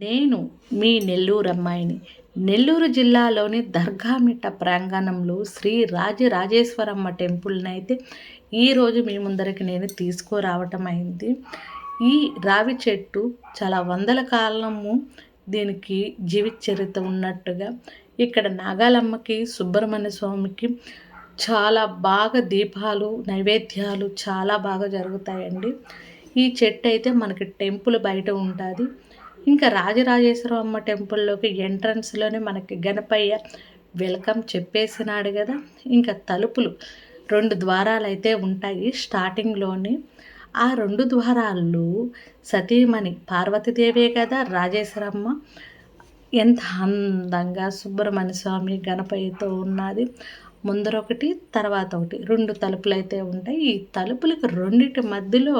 నేను మీ నెల్లూరు అమ్మాయిని. నెల్లూరు జిల్లాలోని దర్గామిట్ట ప్రాంగణంలో శ్రీ రాజరాజేశ్వరమ్మ టెంపుల్ని అయితే ఈరోజు మీ ముందరికి నేను తీసుకురావటం అయింది. ఈ రావి చెట్టు చాలా వందల కాలము దీనికి జీవిత చరిత్ర ఉన్నట్టుగా ఇక్కడ నాగాలమ్మకి సుబ్రహ్మణ్య స్వామికి చాలా బాగా దీపాలు నైవేద్యాలు చాలా బాగా జరుగుతాయండి. ఈ చెట్టు అయితే మనకి టెంపుల్ బయట ఉంటుంది. ఇంకా రాజరాజేశ్వరం అమ్మ టెంపుల్లోకి ఎంట్రన్స్లోనే మనకి గణపయ్య వెల్కమ్ చెప్పేసినాడు కదా. ఇంకా తలుపులు రెండు ద్వారాలు అయితే ఉంటాయి స్టార్టింగ్లోనే. ఆ రెండు ద్వారాలు సతీమణి పార్వతీదేవే కదా రాజేశ్వరమ్మ. ఎంత అందంగా సుబ్రహ్మణ్య స్వామి గణపతితో ఉన్నది. ముందర ఒకటి తర్వాత ఒకటి రెండు తలుపులు అయితే ఉంటాయి. ఈ తలుపులకు రెండింటి మధ్యలో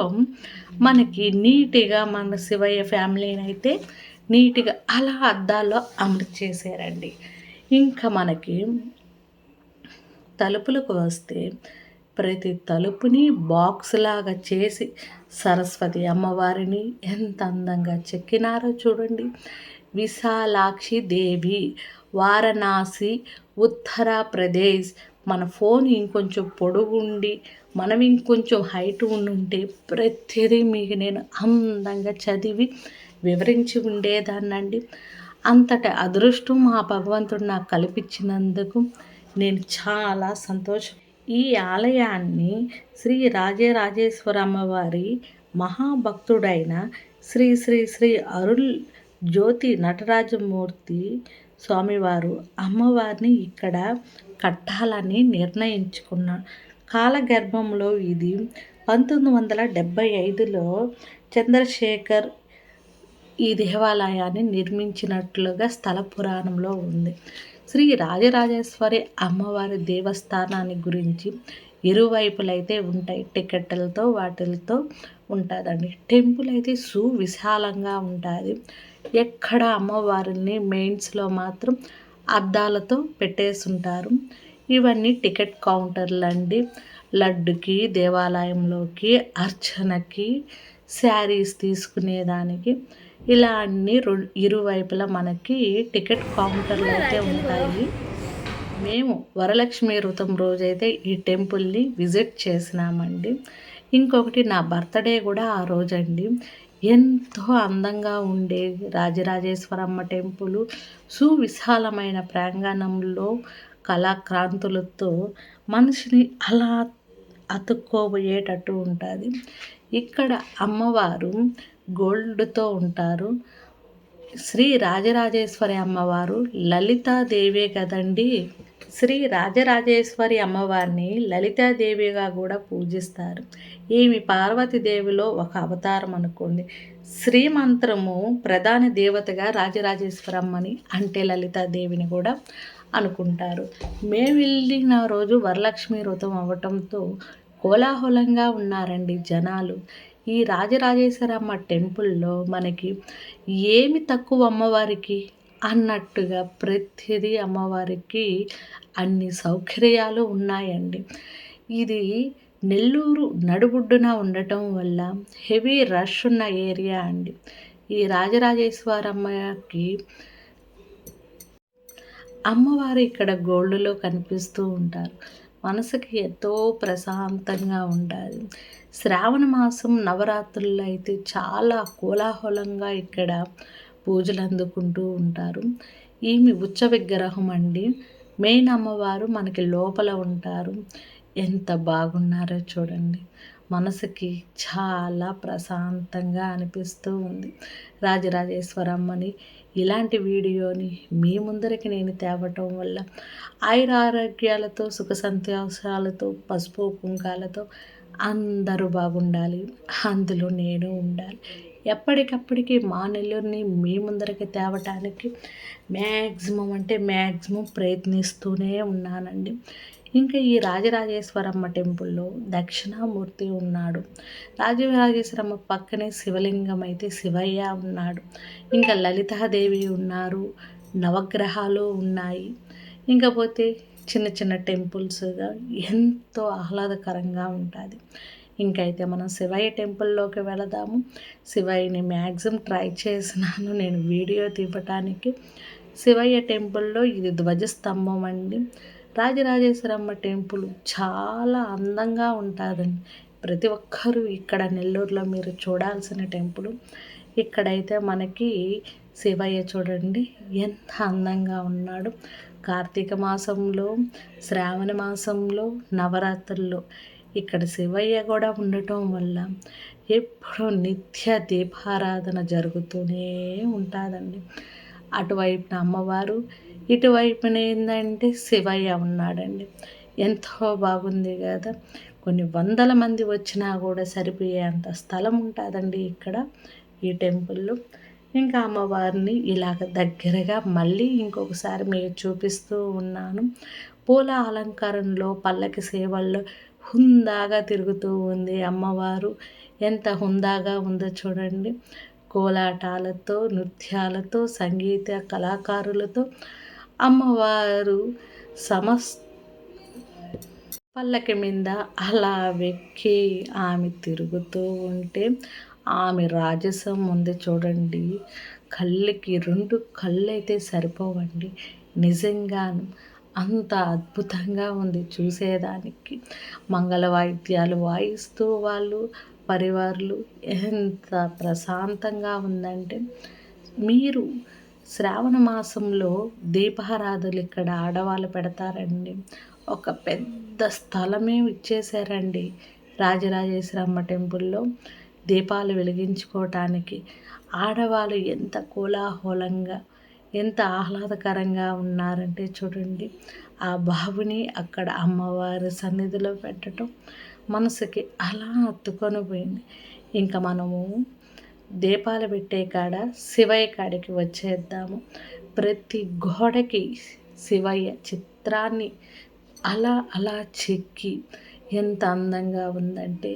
మనకి నీట్గా మన శివయ్య ఫ్యామిలీని అయితే నీట్గా అలా అద్దాల్లో అమలు చేశారండి. ఇంకా మనకి తలుపులకు వస్తే ప్రతి తలుపుని బాక్స్ లాగా చేసి సరస్వతి అమ్మవారిని ఎంత అందంగా చెక్కినారో చూడండి. విశాలాక్షి దేవి వారణాసి ఉత్తరప్రదేశ్ మన ఫోన్ ఇంకొంచెం పొడుగుండి మనం ఇంకొంచెం హైట్ ఉండుంటే ప్రతిదీ మీకు నేను అందంగా చదివి వివరించి ఉండేదాన్నండి. అంతటి అదృష్టం మా భగవంతుడు నాకు కల్పించినందుకు నేను చాలా సంతోషం. ఈ ఆలయాన్ని శ్రీ రాజరాజేశ్వర అమ్మవారి మహాభక్తుడైన శ్రీ శ్రీ శ్రీ అరుళ్ జ్యోతి నటరాజమూర్తి స్వామివారు అమ్మవారిని ఇక్కడ కట్టాలని నిర్ణయించుకున్నాడు కాలగర్భంలో ఇది పంతొమ్మిది వందల డెబ్భై ఐదులో చంద్రశేఖర్ ఈ దేవాలయాన్ని నిర్మించినట్లుగా స్థల పురాణంలో ఉంది. శ్రీ రాజరాజేశ్వరి అమ్మవారి దేవస్థానాన్ని గురించి ఇరువైపులైతే ఉంటాయి. టికెట్లతో వాటిలతో ఉంటుందండి. టెంపుల్ అయితే సువిశాలంగా ఉంటుంది. ఎక్కడ అమ్మవారిని మెయిన్స్లో మాత్రం అద్దాలతో పెట్టేసుంటారు. ఇవన్నీ టికెట్ కౌంటర్లు అండి లడ్డుకి దేవాలయంలోకి అర్చనకి శారీస్ తీసుకునేదానికి ఇలా అన్ని ఇరువైపులా మనకి టికెట్ కౌంటర్లు అయితే ఉంటాయి. మేము వరలక్ష్మి వ్రతం రోజైతే ఈ టెంపుల్ని విజిట్ చేసినామండి. ఇంకొకటి నా బర్త్డే కూడా ఆ రోజండి. ఎంతో అందంగా ఉండే రాజరాజేశ్వరమ్మ టెంపుల్ సువిశాలమైన ప్రాంగణంలో కళాక్రాంతులతో మనిషిని అలా అతుక్కోబోయేటట్టు ఉంటుంది. ఇక్కడ అమ్మవారు గోల్డ్తో ఉంటారు. శ్రీ రాజరాజేశ్వరి అమ్మవారు లలితాదేవే కదండి. శ్రీ రాజరాజేశ్వరి అమ్మవారిని లలితాదేవిగా కూడా పూజిస్తారు. ఈమె పార్వతీదేవిలో ఒక అవతారం అనుకోండి. శ్రీమంత్రము ప్రధాన దేవతగా రాజరాజేశ్వరమ్మని అంటే లలితాదేవిని కూడా అనుకుంటారు. మేము వెళ్ళిన రోజు వరలక్ష్మి వ్రతం అవ్వటంతో కోలాహలంగా ఉన్నారండి జనాలు. ఈ రాజరాజేశ్వరమ్మ టెంపుల్లో మనకి ఏమి తక్కువ అమ్మవారికి? అన్నట్టుగా ప్రతిదీ అమ్మవారికి అన్ని సౌకర్యాలు ఉన్నాయండి. ఇది నెల్లూరు నడుబుడ్డున ఉండటం వల్ల హెవీ రష్ ఉన్న ఏరియా అండి. ఈ రాజరాజేశ్వరమ్మకి అమ్మవారు ఇక్కడ గోల్డ్లో కనిపిస్తూ ఉంటారు. మనసుకి ఎంతో ప్రశాంతంగా ఉండాలి. శ్రావణ మాసం నవరాత్రుల్లో అయితే చాలా కోలాహలంగా ఇక్కడ పూజలు అందుకుంటూ ఉంటారు. ఈమె ఉచ్చ విగ్రహం అండి. మెయిన్ అమ్మవారు మనకి లోపల ఉంటారు. ఎంత బాగున్నారో చూడండి. మనసుకి చాలా ప్రశాంతంగా అనిపిస్తూ ఉంది. రాజరాజేశ్వరమ్మని ఇలాంటి వీడియోని మీ ముందరికి నేను తేవటం వల్ల ఆయుర ఆరోగ్యాలతో సుఖ సంతోషాలతో పసుపు కుంకాలతో అందరూ బాగుండాలి అందులో నేను ఉండాలి. ఎప్పటికప్పటికి మా నెల్లూరిని మీ ముందరికి తేవటానికి మ్యాక్సిమం అంటే మ్యాక్సిమం ప్రయత్నిస్తూనే ఉన్నానండి. ఇంకా ఈ రాజరాజేశ్వరమ్మ టెంపుల్లో దక్షిణామూర్తి ఉన్నాడు. రాజరాజేశ్వరమ్మ పక్కనే శివలింగం అయితే శివయ్య ఉన్నాడు. ఇంకా లలితాదేవి ఉన్నారు నవగ్రహాలు ఉన్నాయి. ఇంకపోతే చిన్న చిన్న టెంపుల్స్గా ఎంతో ఆహ్లాదకరంగా ఉంటుంది. ఇంకైతే మనం శివయ్య టెంపుల్లోకి వెళదాము. శివయ్యని మ్యాక్సిమం ట్రై చేసినాను నేను వీడియో తీపటానికి శివయ్య టెంపుల్లో ఇది ధ్వజస్తంభం అండి. రాజరాజేశ్వరమ్మ టెంపుల్ చాలా అందంగా ఉంటుందండి. ప్రతి ఒక్కరూ ఇక్కడ నెల్లూరులో మీరు చూడాల్సిన టెంపుల్. ఇక్కడైతే మనకి శివయ్య చూడండి ఎంత అందంగా ఉన్నాడు. కార్తీక మాసంలో శ్రావణ మాసంలో నవరాత్రుల్లో ఇక్కడ శివయ్య కూడా ఉండటం వల్ల ఎప్పుడూ నిత్య దీపారాధన జరుగుతూనే ఉంటుందండి. అటువైపున అమ్మవారు ఇటువైపున ఏంటంటే శివయ్య ఉన్నాడండి. ఎంతో బాగుంది కదా. కొన్ని వందల మంది వచ్చినా కూడా సరిపోయే అంత స్థలం ఉంటుందండి ఇక్కడ ఈ టెంపుల్లో. ఇంకా అమ్మవారిని ఇలాగ దగ్గరగా మళ్ళీ ఇంకొకసారి మీకు చూపిస్తూ ఉన్నాను. పూల అలంకారంలో పల్లకి సేవల్లో హుందాగా తిరుగుతూ ఉంది అమ్మవారు. ఎంత హుందాగా ఉందో చూడండి. కోలాటాలతో నృత్యాలతో సంగీత కళాకారులతో అమ్మవారు సమస్ పల్లకి మీద అలా వెక్కి ఆమె తిరుగుతూ ఉంటే ఆమె రాజసం ఉంది చూడండి. కళ్ళకి రెండు కళ్ళు అయితే సరిపోవండి. నిజంగాను అంత అద్భుతంగా ఉంది చూసేదానికి. మంగళ వాయిద్యాలు వాయిస్తూ వాళ్ళు పరివారులు ఎంత ప్రశాంతంగా ఉందంటే మీరు శ్రావణ మాసంలో దీపారాధులు ఇక్కడ ఆడవాళ్ళు పెడతారండి. ఒక పెద్ద స్థలమే ఇచ్చేసారండి రాజరాజేశ్వరమ్మ టెంపుల్లో. దీపాలు వెలిగించుకోవటానికి ఆడవాళ్ళు ఎంత కోలాహలంగా ఎంత ఆహ్లాదకరంగా ఉన్నారంటే చూడండి. ఆ బాబుని అక్కడ అమ్మవారి సన్నిధిలో పెట్టడం మనసుకి అలా అత్తుకొని పోయింది. ఇంకా మనము దీపాలు పెట్టే కాడ శివయ్య కాడికి వచ్చేద్దాము. ప్రతి గోడకి శివయ్య చిత్రాన్ని అలా అలా చెక్కి ఎంత అందంగా ఉందంటే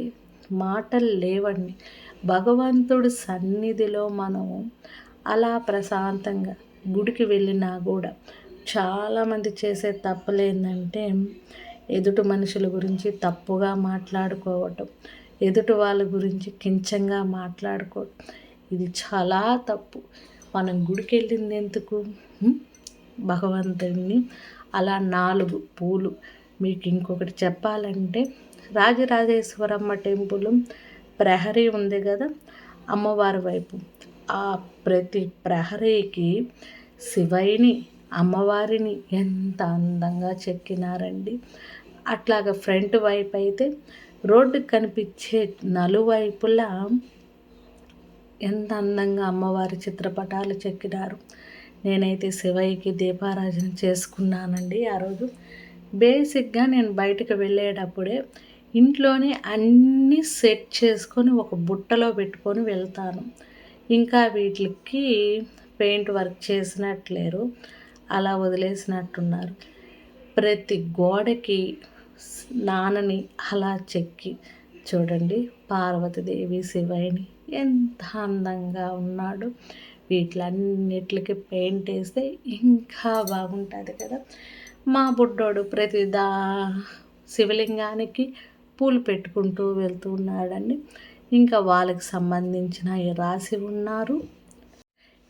మాటలు లేవండి. భగవంతుడు సన్నిధిలో మనము అలా ప్రశాంతంగా గుడికి వెళ్ళినా కూడా చాలామంది చేసే తప్పులేందంటే ఎదుటి మనుషుల గురించి తప్పుగా మాట్లాడుకోవటం ఎదుటి వాళ్ళ గురించి కించంగా మాట్లాడుకోవటం. ఇది చాలా తప్పు. మనం గుడికి వెళ్ళింది ఎందుకు? భగవంతుడిని అలా నాలుగు పూలు మీకు ఇంకొకటి చెప్పాలంటే రాజరాజేశ్వరమ్మ టెంపుల్ ప్రహరీ ఉంది కదా అమ్మవారి వైపు. ఆ ప్రతి ప్రహరీకి శివైని అమ్మవారిని ఎంత అందంగా చెక్కినారండి. అట్లాగా ఫ్రంట్ వైపు అయితే రోడ్డుకి కనిపించే నలువైపులా ఎంత అందంగా అమ్మవారి చిత్రపటాలు చెక్కినారు. నేనైతే శివయ్యకి దీపారాజన చేసుకున్నానండి ఆ రోజు. బేసిక్గా నేను బయటకు వెళ్ళేటప్పుడే ఇంట్లోనే అన్నీ సెట్ చేసుకొని ఒక బుట్టలో పెట్టుకొని వెళ్తాను. ఇంకా వీటికి పెయింట్ వర్క్ చేసినట్లేరు అలా వదిలేసినట్టున్నారు. ప్రతి గోడకి నాన్నని అలా చెక్కి చూడండి పార్వతీదేవి శివయ్యని ఎంత అందంగా ఉన్నాడు. వీటిలన్నిటికి పెయింట్ వేస్తే ఇంకా బాగుంటుంది కదా. మా బుడ్డోడు ప్రతి దా శివలింగానికి పూలు పెట్టుకుంటూ వెళ్తూ ఉన్నాడండి. ఇంకా వాళ్ళకి సంబంధించిన రాసి ఉన్నారు.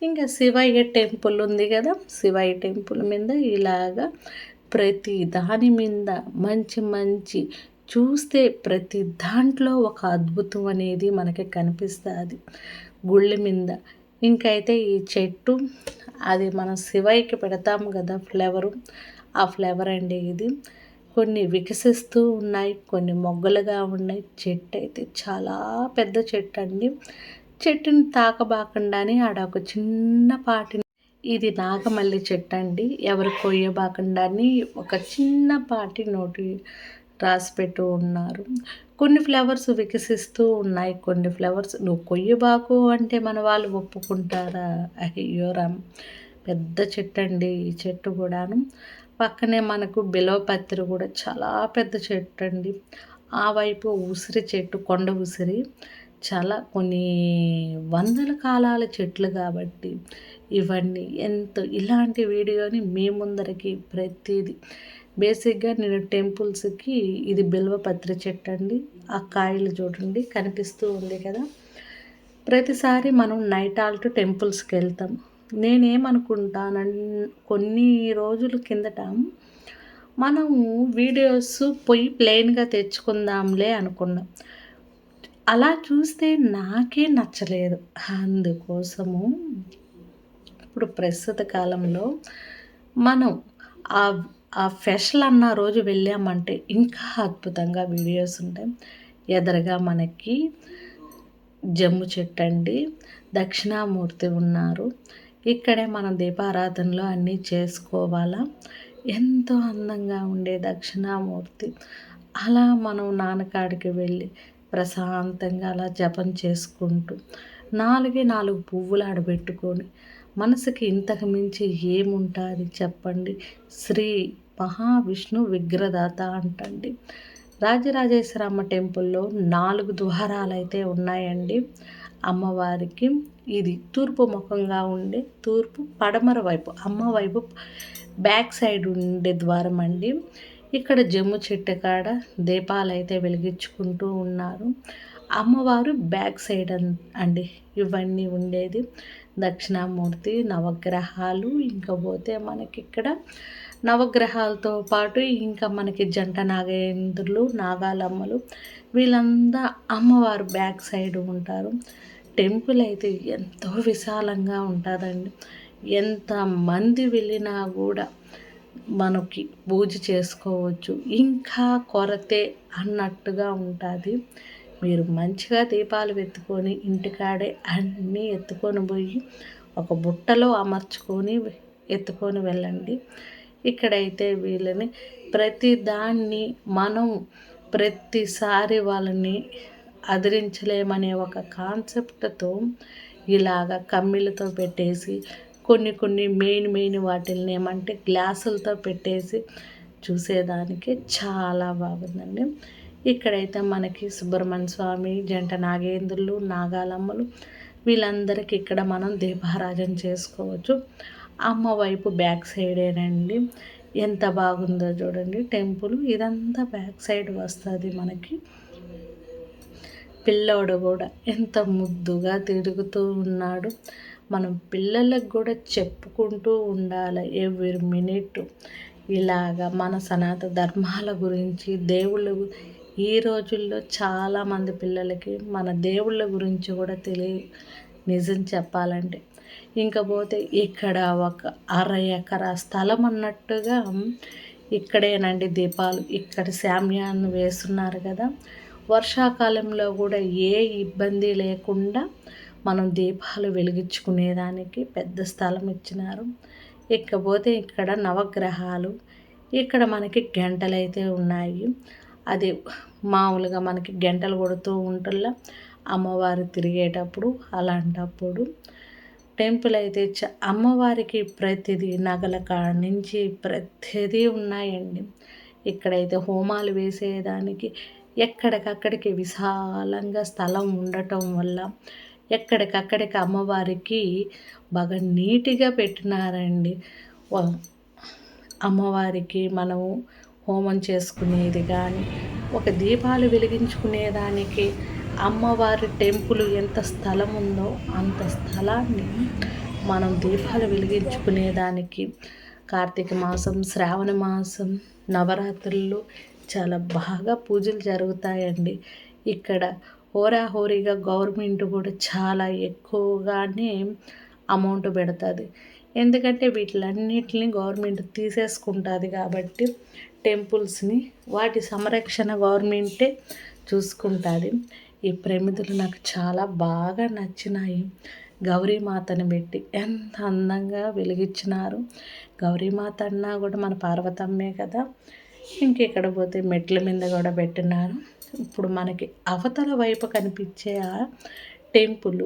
ఇంకా శివయ్య టెంపుల్ ఉంది కదా శివయ్య టెంపుల్ మీద ఇలాగా ప్రతి దాని మీద మంచి మంచి చూస్తే ప్రతి దాంట్లో ఒక అద్భుతం అనేది మనకి కనిపిస్తుంది. గుళ్ళ మీద ఇంకైతే ఈ చెట్టు అది మనం శివయ్యకి పెడతాము కదా ఫ్లేవరు. ఆ ఫ్లేవర్ అండి ఇది. కొన్ని వికసిస్తూ ఉన్నాయి కొన్ని మొగ్గలుగా ఉన్నాయి. చెట్టు అయితే చాలా పెద్ద చెట్టు అండి. చెట్టుని తాకబాకుండానే ఆడ ఒక చిన్నపాటి ఇది నాగమల్లి చెట్టు అండి. ఎవరు కొయ్యబాకుండాని ఒక చిన్నపాటి నోటి రాసి పెట్టు ఉన్నారు. కొన్ని ఫ్లవర్స్ వికసిస్తూ ఉన్నాయి కొన్ని ఫ్లవర్స్ నువ్వు కొయ్యబాకు అంటే మన వాళ్ళు ఒప్పుకుంటారా? అయ్యో రామ్ పెద్ద చెట్టు అండి ఈ చెట్టు కూడాను. పక్కనే మనకు బిలవపత్రి కూడా చాలా పెద్ద చెట్టు అండి. ఆ వైపు ఉసిరి చెట్టు కొండ ఉసిరి చాలా కొన్ని వందల కాలాల చెట్లు కాబట్టి ఇవన్నీ ఎంతో ఇలాంటి వీడియోని మీ ముందరికి ప్రతిదీ. బేసిక్గా నేను టెంపుల్స్కి ఇది బిల్వపత్రి చెట్టు అండి. ఆ కాయలు చూడండి కనిపిస్తూ ఉంది కదా. ప్రతిసారి మనం నైట్ ఆల్ట్ టెంపుల్స్కి వెళ్తాం. నేనేమనుకుంటానన్ కొన్ని రోజుల కిందట మనము వీడియోస్ పొయ్యి ప్లెయిన్గా తెచ్చుకుందాంలే అనుకున్నాం. అలా చూస్తే నాకే నచ్చలేదు. అందుకోసము ఇప్పుడు ప్రస్తుత కాలంలో మనం ఆ ఆ ఫెషల్ అన్న రోజు వెళ్ళామంటే ఇంకా అద్భుతంగా వీడియోస్ ఉంటాయి. ఎదరగా మనకి జమ్ము చెట్టు అండి దక్షిణామూర్తి ఉన్నారు ఇక్కడే మనం దీపారాధనలో అన్నీ చేసుకోవాలా? ఎంతో అందంగా ఉండే దక్షిణామూర్తి. అలా మనం నాన్నకాడికి వెళ్ళి ప్రశాంతంగా అలా జపం చేసుకుంటూ నాలుగే నాలుగు పువ్వులు ఆడబెట్టుకొని మనసుకి ఇంతకు మించి ఏముంటుంది చెప్పండి? శ్రీ మహావిష్ణు విగ్రహదాత అంటండి. రాజరాజేశ్వరమ్మ టెంపుల్లో నాలుగు ద్వారాలు అయితే ఉన్నాయండి. అమ్మవారికి ఇది తూర్పు ముఖంగా ఉండే తూర్పు పడమర వైపు అమ్మ వైపు బ్యాక్ సైడ్ ఉండే ద్వారం అండి. ఇక్కడ జమ్ము చెట్టు కాడ దీపాలు అయితే వెలిగించుకుంటూ ఉన్నారు. అమ్మవారు బ్యాక్ సైడ్ అండి ఇవన్నీ ఉండేది. దక్షిణామూర్తి నవగ్రహాలు ఇంకా పోతే మనకి ఇక్కడ నవగ్రహాలతో పాటు ఇంకా మనకి జంట నాగేంద్రులు నాగాలమ్మలు వీళ్ళంతా అమ్మవారు బ్యాక్ సైడ్ ఉంటారు. టెంపుల్ అయితే ఎంతో విశాలంగా ఉంటుందండి. ఎంతమంది వెళ్ళినా కూడా మనకి పూజ చేసుకోవచ్చు. ఇంకా కొరతే అన్నట్టుగా ఉంటుంది. మీరు మంచిగా దీపాలు ఎత్తుకొని ఇంటికాడే అన్నీ ఎత్తుకొని పోయి ఒక బుట్టలో అమర్చుకొని ఎత్తుకొని వెళ్ళండి. ఇక్కడైతే వీళ్ళని ప్రతి దాన్ని మనం ప్రతిసారి వాళ్ళని అదిరించలేమనే ఒక కాన్సెప్ట్తో ఇలాగ కమ్మిలతో పెట్టేసి కొన్ని కొన్ని మెయిన్ మెయిన్ వాటిల్ని ఏమంటే గ్లాసులతో పెట్టేసి చూసేదానికి చాలా బాగుందండి. ఇక్కడైతే మనకి సుబ్రహ్మణ్య స్వామి జంట నాగేంద్రులు నాగాలమ్మలు వీళ్ళందరికీ ఇక్కడ మనం దీపారాజన చేసుకోవచ్చు. అమ్మ వైపు బ్యాక్ సైడేనండి. ఎంత బాగుందో చూడండి టెంపుల్. ఇదంతా బ్యాక్ సైడ్ వస్తుంది మనకి. పిల్లోడు కూడా ఎంత ముద్దుగా తిరుగుతూ ఉన్నాడు. మనం పిల్లలకు కూడా చెప్పుకుంటూ ఉండాలి ఎవ్రీ మినిట్. ఇలాగా మన సనాతన ధర్మాల గురించి దేవుళ్ళ ఈ రోజుల్లో చాలామంది పిల్లలకి మన దేవుళ్ళ గురించి కూడా తెలియ నిజం చెప్పాలంటే. ఇంకా పోతే ఇక్కడ ఒక అర ఎకరా స్థలం అన్నట్టుగా ఇక్కడేనండి దీపాలు. ఇక్కడ శామ్యాన్ని వేస్తున్నారు కదా. వర్షాకాలంలో కూడా ఏ ఇబ్బంది లేకుండా మనం దీపాలు వెలిగించుకునేదానికి పెద్ద స్థలం ఇచ్చినారు. ఇకపోతే ఇక్కడ నవగ్రహాలు ఇక్కడ మనకి గంటలు అయితే ఉన్నాయి. అది మామూలుగా మనకి గంటలు కొడుతూ ఉంటుల్లా అమ్మవారు తిరిగేటప్పుడు అలాంటప్పుడు. టెంపుల్ అయితే చ అమ్మవారికి ప్రతిదీ నగల కాడ నుంచి ప్రతిదీ ఉన్నాయండి. ఇక్కడైతే హోమాలు వేసేదానికి ఎక్కడికక్కడికి విశాలంగా స్థలం ఉండటం వల్ల ఎక్కడికక్కడికి అమ్మవారికి బాగా నీట్గా పెట్టినారండి. అమ్మవారికి మనము హోమం చేసుకునేది కానీ ఒక దీపాలు వెలిగించుకునేదానికి అమ్మవారి టెంపుల్ ఎంత స్థలం ఉందో అంత స్థలాన్ని మనం దీపాలు వెలిగించుకునేదానికి కార్తీక మాసం శ్రావణ మాసం నవరాత్రులు చాలా బాగా పూజలు జరుగుతాయండి. ఇక్కడ హోరాహోరీగా గవర్నమెంట్ కూడా చాలా ఎక్కువగానే అమౌంట్ పెడుతుంది. ఎందుకంటే వీటిలన్నిటిని గవర్నమెంట్ తీసేసుకుంటుంది కాబట్టి టెంపుల్స్ని వాటి సంరక్షణ గవర్నమెంటే చూసుకుంటుంది. ఈ ప్రమిదలు నాకు చాలా బాగా నచ్చినాయి. గౌరీమాతను పెట్టి ఎంత అందంగా వెలిగించినారు. గౌరీమాత అన్నా కూడా మన పార్వతమ్మే కదా. ఇంకెక్కడ పోతే మెట్ల మీద కూడా పెట్టినారు. ఇప్పుడు మనకి అవతల వైపు కనిపించే ఆ టెంపుల్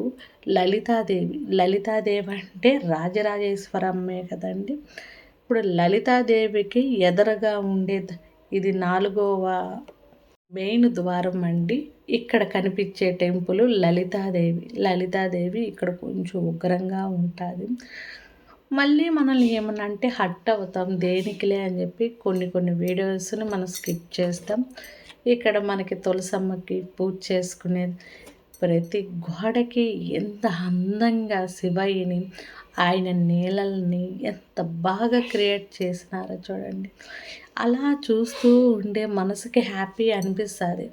లలితాదేవి లలితాదేవి అంటే రాజరాజేశ్వరమ్మే కదండి. ఇప్పుడు లలితాదేవికి ఎదరగా ఉండే ఇది నాలుగవ మెయిన్ ద్వారం అండి. ఇక్కడ కనిపించే టెంపుల్ లలితాదేవి లలితాదేవి ఇక్కడ కొంచెం ఉగ్రంగా ఉంటుంది. మళ్ళీ మనల్ని ఏమన్నా అంటే హట్ అవుతాం దేనికిలే అని చెప్పి కొన్ని కొన్ని వీడియోస్ని మనం స్కిప్ చేస్తాం. ఇక్కడ మనకి తులసమ్మకి పూజ చేసుకునేది ప్రతి గోడకి ఎంత అందంగా శివయ్యని ఆయన నీళ్ళని ఎంత బాగా క్రియేట్ చేసినారో చూడండి. అలా చూస్తూ ఉండే మనసుకి హ్యాపీ అనిపిస్తుంది.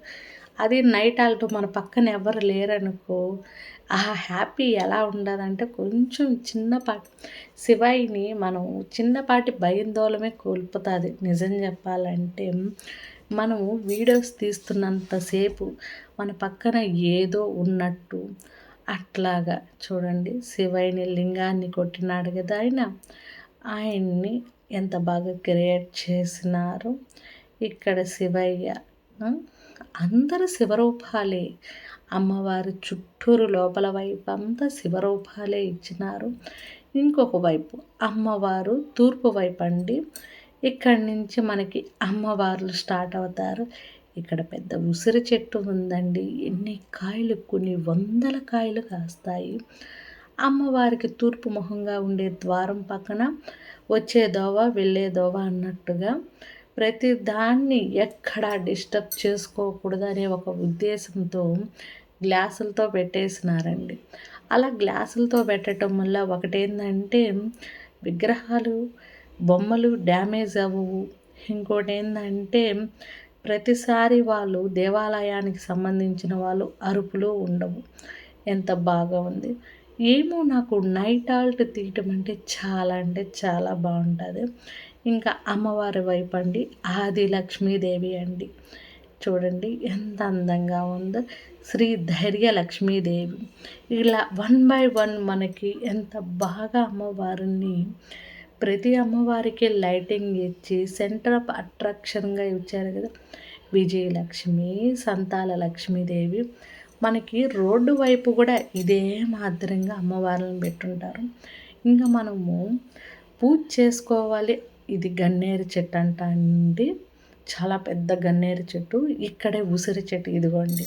అది నైట్ ఆల్టో మన పక్కన ఎవరు లేరనుకో ఆ హ్యాపీ ఎలా ఉండదంటే కొంచెం చిన్నపాటి శివాయిని మనం చిన్నపాటి భయందోళమే కోల్పోతుంది. నిజం చెప్పాలంటే మనము వీడియోస్ తీస్తున్నంతసేపు మన పక్కన ఏదో ఉన్నట్టు అట్లాగా చూడండి. శివయ్యని లింగాన్ని కొట్టినాడు కదా ఆయన. ఆయన్ని ఎంత బాగా క్రియేట్ చేసినారు. ఇక్కడ శివయ్య అందరు శివరూపాలే. అమ్మవారి చుట్టూరు లోపల వైపు అంతా శివరూపాలే ఇచ్చినారు. ఇంకొక వైపు అమ్మవారు తూర్పు వైపు అండి. ఇక్కడి నుంచి మనకి అమ్మవార్లు స్టార్ట్ అవుతారు. ఇక్కడ పెద్ద ఉసిరి చెట్టు ఉందండి. ఎన్ని కాయలు కొన్ని వందల కాయలు కాస్తాయి. అమ్మవారికి తూర్పు ముఖంగా ఉండే ద్వారం పక్కన వచ్చే దోవ వెళ్ళే దోవ అన్నట్టుగా ప్రతి దాన్ని ఎక్కడా డిస్టర్బ్ చేసుకోకూడదు అనే ఒక ఉద్దేశంతో గ్లాసులతో పెట్టేసినారండి. అలా గ్లాసులతో పెట్టడం వల్ల ఒకటేందంటే విగ్రహాలు బొమ్మలు డ్యామేజ్ అవ్వవు. ఇంకోటి ఏంటంటే ప్రతిసారి వాళ్ళు దేవాలయానికి సంబంధించిన వాళ్ళు అరుపులు ఉండవు. ఎంత బాగా ఉంది. ఏమో నాకు నైట్ ఆల్ట్ తీయటం అంటే చాలా అంటే చాలా బాగుంటుంది. ఇంకా అమ్మవారి వైపు అండి ఆది లక్ష్మీదేవి అండి. చూడండి ఎంత అందంగా ఉందో శ్రీ ధైర్య లక్ష్మీదేవి. ఇలా వన్ బై వన్ మనకి ఎంత బాగా అమ్మవారిని ప్రతి అమ్మవారికి లైటింగ్ ఇచ్చి సెంటర్ ఆఫ్ అట్రాక్షన్గా ఇచ్చారు కదా. విజయలక్ష్మి సంతాల లక్ష్మీదేవి. మనకి రోడ్డు వైపు కూడా ఇదే మాదిరిగా అమ్మవార్లను పెట్టుంటారు. ఇంకా మనము పూజ చేసుకోవాలి ఇది గన్నేరు చెట్టు అంట అండి చాలా పెద్ద గన్నేరు చెట్టు. ఇక్కడే ఉసిరి చెట్టు ఇదిగోండి.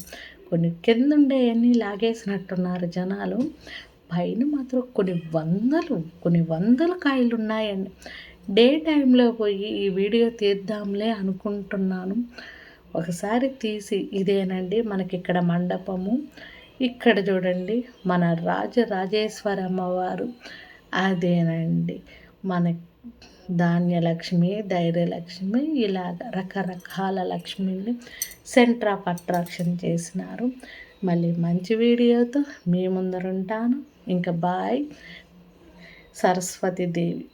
కొన్ని కింద ఉండేవన్నీ లాగేసినట్టున్నారు జనాలు. పైన మాత్రం కొన్ని వందలు కొన్ని వందల కాయలు ఉన్నాయండి డే టైంలో పోయి ఈ వీడియో తీద్దాంలే అనుకుంటున్నాను. ఒకసారి తీసి ఇదేనండి మనకి ఇక్కడ మండపము. ఇక్కడ చూడండి మన రాజరాజేశ్వర అమ్మవారు అదేనండి. మన ధాన్యలక్ష్మి ధైర్యలక్ష్మి ఇలాగ రకరకాల లక్ష్మిని సెంటర్ ఆఫ్ అట్రాక్షన్ చేసినారు. మళ్ళీ మంచి వీడియోతో మీ ముందరుంటాను. ఇంకా బాయ్. సరస్వతి దేవి.